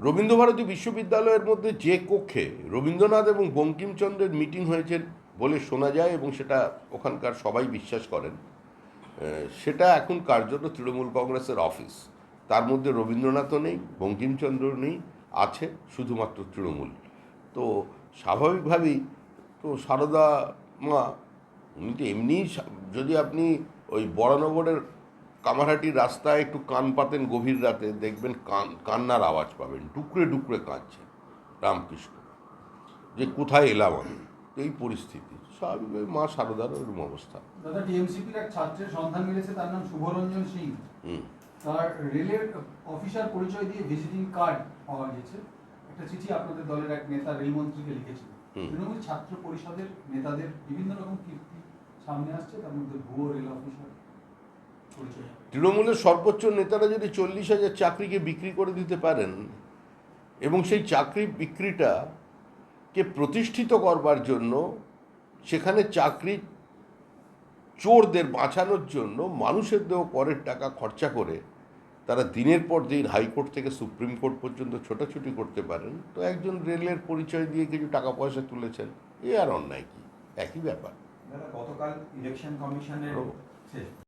রবীন্দ্রভারতী বিশ্ববিদ্যালয়ের মধ্যে যে কক্ষে রবীন্দ্রনাথ এবং বঙ্কিমচন্দ্রের মিটিং হয়েছে বলে শোনা যায় এবং সেটা ওখানকার সবাই বিশ্বাস করেন সেটা এখন কার্যত তৃণমূল কংগ্রেসের অফিস। তার মধ্যে রবীন্দ্রনাথও নেই বঙ্কিমচন্দ্র নেই, আছে শুধুমাত্র তৃণমূল। তো স্বাভাবিকভাবেই তো সারদা মা, উনি তো এমনিই যদি আপনি ওই বড়নগরের কামারহাটির রাস্তায় একটু কান পাতেন গভীর রাতে দেখবেন কান কান্নার আওয়াজ পাবেন টুকরে টুকরে কাঁদছে রামকৃষ্ণ। যে কোথায় এলাম আমি? এই পরিস্থিতি মা সারদার ওরকম অবস্থা। দাদা টিএমসিপির এক ছাত্রের সন্ধান মিলেছে তার নাম শুভরঞ্জন সিং। হুম। তার রেলের অফিসার পরিচয় দিয়ে ভিজিটিং কার্ড পাওয়া গেছে। একটা চিঠি আপনাদের দলের এক নেতা রেলমন্ত্রীকে লিখেছিল হুম। তৃণমূল ছাত্র পরিষদের নেতাদের বিভিন্ন রকম কীর্তি সামনে আসছে তার মধ্যে ভুয়ো রেল অফিসার। তৃণমূলের সর্বোচ্চ নেতারা যদি চল্লিশ হাজার চাকরিকে বিক্রি করে দিতে পারেন এবং সেই চাকরি বিক্রিটাকে প্রতিষ্ঠিত করবার জন্য সেখানে চাকরি চোরদের বাঁচানোর জন্য মানুষের দেওয়া করের টাকা খরচা করে তারা দিনের পর দিন হাইকোর্ট থেকে সুপ্রিম কোর্ট পর্যন্ত ছোটাছুটি করতে পারেন তো একজন রেলের পরিচয় দিয়ে কিছু টাকা পয়সা তুলেছেন এ আর অন্যায় কি? একই ব্যাপার। গতকাল ইলেকশন কমিশনের